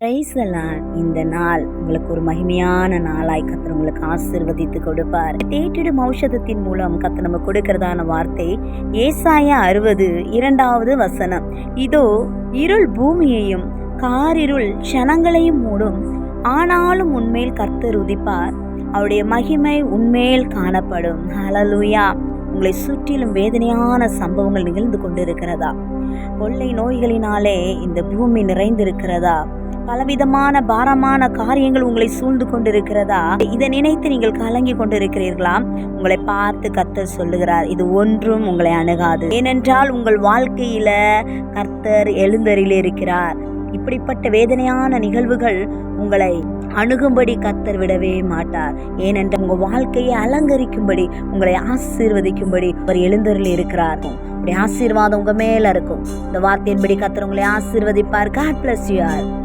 பிரைசலான் இந்த நாள் உங்களுக்கு ஒரு மகிமையான நாளாய் கத்தர் உங்களுக்கு ஆசிர்வதித்து கொடுப்பார். தேற்றிடும் ஔஷதத்தின் மூலம் கத்த நம்ம கொடுக்கிறதான வார்த்தை ஏசாயா அறுபது இரண்டாவது வசனம். இதோ இருள் பூமியையும் காரிருள் க்ஷணங்களையும் மூடும். ஆனாலும் உண்மையில் கர்த்தர் உதிப்பார். அவருடைய மகிமை உண்மையில் காணப்படும். ஹalleluya உங்களை சுற்றிலும் வேதனையான சம்பவங்கள் நிகழ்ந்து கொண்டிருக்கிறதா? கொள்ளை நோய்களினாலே இந்த பூமி நிறைந்திருக்கிறதா? பலவிதமான பாரமான காரியங்கள் உங்களை சூழ்ந்து கொண்டிருக்கிறதா? இதை நினைத்து நீங்கள் கலங்கி கொண்டிருக்கிறீர்களா? உங்களை பார்த்து கர்த்தர் சொல்லுகிறார் இது ஒன்றும் உங்களை அணுகாது. ஏனென்றால் உங்கள் வாழ்க்கையில கர்த்தர் எழுந்தரில் இருக்கிறார் இப்படிப்பட்ட வேதனையான நிகழ்வுகள் உங்களை அணுகும்படி கத்தர் விடவே மாட்டார். ஏனென்றால் உங்க வாழ்க்கையை அலங்கரிக்கும்படி உங்களை ஆசீர்வதிக்கும்படி அவர் எழுந்தரில் இருக்கிறார். உங்களுடைய ஆசீர்வாதம் உங்க மேல இருக்கும். இந்த வார்த்தையின்படி கத்தர் உங்களை ஆசீர்வதிப்பார். God bless you